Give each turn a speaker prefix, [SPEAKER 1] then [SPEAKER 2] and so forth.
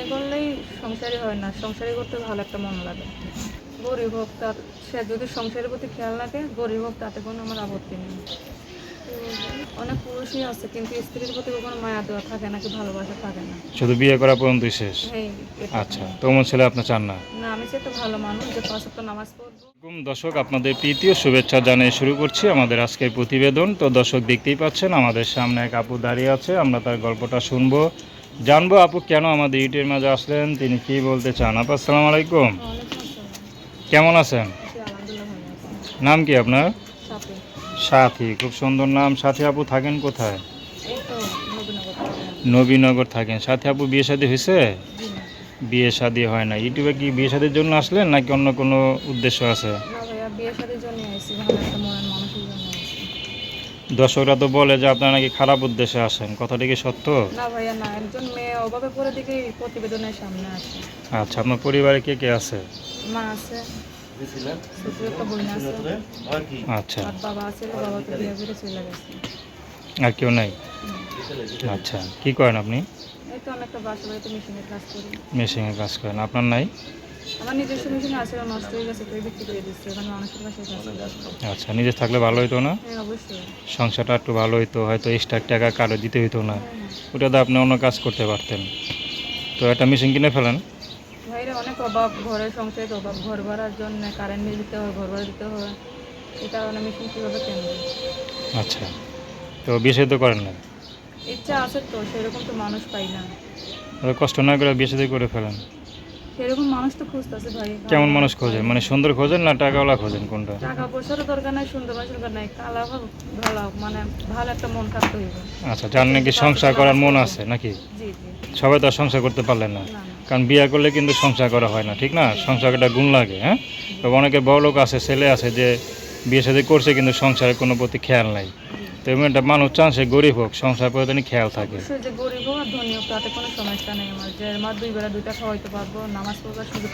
[SPEAKER 1] বিয়ে করলেই সংসারই হয় না। সংসারই করতে ভালো একটা মন লাগে। গরিব হোক তার সে যদি সংসারের প্রতি খেয়াল রাখে গরিব হোক তাতে কোনো আমার আপত্তি নেই। অনেক পুরুষই আছে কিন্তু স্ত্রীর প্রতি কোনো মায়া দেওয়া থাকে না কি ভালোবাসা থাকে না।
[SPEAKER 2] শুধু বিয়ে করা পর্যন্ত শেষ?
[SPEAKER 1] এটা।
[SPEAKER 2] আচ্ছা তেমন ছেলে আপনি চান না?
[SPEAKER 1] না আমি সে তো ভালো মানুষ যে পাঁচ সপ্তাহ নামাজ পড়ব।
[SPEAKER 2] দর্শক আপনাদের প্রীতীয় শুভেচ্ছা জানিয়ে শুরু করছি আমাদের আজকের প্রতিবেদন। তো দর্শক দেখতেই পাচ্ছেন আমাদের সামনে এক আপু দাঁড়িয়ে আছে আমরা তার গল্পটা শুনব। জানব আপু কেন আমাদের ইউটিউবের মাঝে আসলেন? তিনি কি বলতে চান? আপু, আসসালামু আলাইকুম। কেমন আছেন? নাম কি আপনার?
[SPEAKER 1] সাথী।
[SPEAKER 2] খুব সুন্দর নাম। সাথী আপু থাকেন কোথায়?
[SPEAKER 1] নবীনগর
[SPEAKER 2] থাকেন। সাথী আপু বিয়ে শাদী হয়েছে? বিয়ে শাদী হয় না ইউটিউবে কি বিয়ে শাদীর জন্য আসলেন নাকি অন্য কোনো উদ্দেশ্য আছে? দর্শকরা তো বলে যে আপনারা নাকি খারাপ উদ্দেশ্যে আসেন। কথাটা কি সত্য?
[SPEAKER 1] না ভাইয়া না। একজন মেয়ে অভাবে পড়ে প্রতিবেদনের সামনে আছে।
[SPEAKER 2] আচ্ছা আপনার পরিবারে কে কে আছে?
[SPEAKER 1] মা আছে।
[SPEAKER 2] আচ্ছা।
[SPEAKER 1] আর বাবা আছে বাবা তো বিয়ে করে চলে গেছে।
[SPEAKER 2] আর কেউ নাই? আচ্ছা কি করেন আপনি? মেশিনে কাজ করেন। আপনার নাই?
[SPEAKER 1] আমার নিজস্ব মেশিন আছে নষ্ট হয়ে গেছে তুই বিক্রি করে দিচ্ছে। এখানে মানুষের কাছে
[SPEAKER 2] আচ্ছা নিজে থাকলে ভালো হইতো না?
[SPEAKER 1] হ্যাঁ অবশ্যই।
[SPEAKER 2] সংসারটা একটু ভালো হইতো হয়তো এক্সট্রা টাকা কারও দিতে হইতো না।
[SPEAKER 1] হ্যাঁ, হ্যাঁ।
[SPEAKER 2] ওটাতে আপনি অন্য কাজ করতে পারতেন। তো একটা মেশিন কিনে ফেলেন?
[SPEAKER 1] ভাইরা অনেক অভাব। ঘরের সংসারের অভাব। ঘর ভাড়ার জন্য কারেন্ট বিল দিতে হয় ঘর ভাড়া দিতে হয়। মেশিন কীভাবে কেনবে?
[SPEAKER 2] আচ্ছা। তো বিয়ে তো করেন না
[SPEAKER 1] ইচ্ছা আছে তো সেরকম তো মানুষ পাই না।
[SPEAKER 2] কষ্ট না করে বিয়ে করে ফেলেন?
[SPEAKER 1] সেরকম মানুষ তো খুঁজতেছে ভাই।
[SPEAKER 2] কেমন মানুষ খোঁজেন মানে সুন্দর খোঁজেন না টাকাওয়ালা খোঁজেন কোনটা?
[SPEAKER 1] টাকা পয়সারও দরকার নাই সুন্দর মানুষের দরকার নাই। কালা হোক ভালো হোক, মানে ভালো একটা মন থাকতে হইব
[SPEAKER 2] আচ্ছা যার নাকি সংসার করার মন আছে নাকি?
[SPEAKER 1] জি জি।
[SPEAKER 2] সবাই তো আর সংসার করতে পারলেন না। কারণ বিয়ে করলে কিন্তু সংসার করা হয় না ঠিক না? সংসার একটা গুণ লাগে হ্যাঁ? তো অনেকে বড় লোক আছে ছেলে আছে যে বিয়ে সাথে করছে কিন্তু সংসারের কোনো প্রতি খেয়াল নাই। তো এমন একটা মানুষ চান সে গরিব হোক সংসার প্রতি খেয়াল থাকে।
[SPEAKER 1] আর ধনী তাতে কোনো সমস্যা নেই আমার। যে আমার দুই বেলা দুইটা খাওয়াইতে পারব, নামাজ পড়বার সুযোগ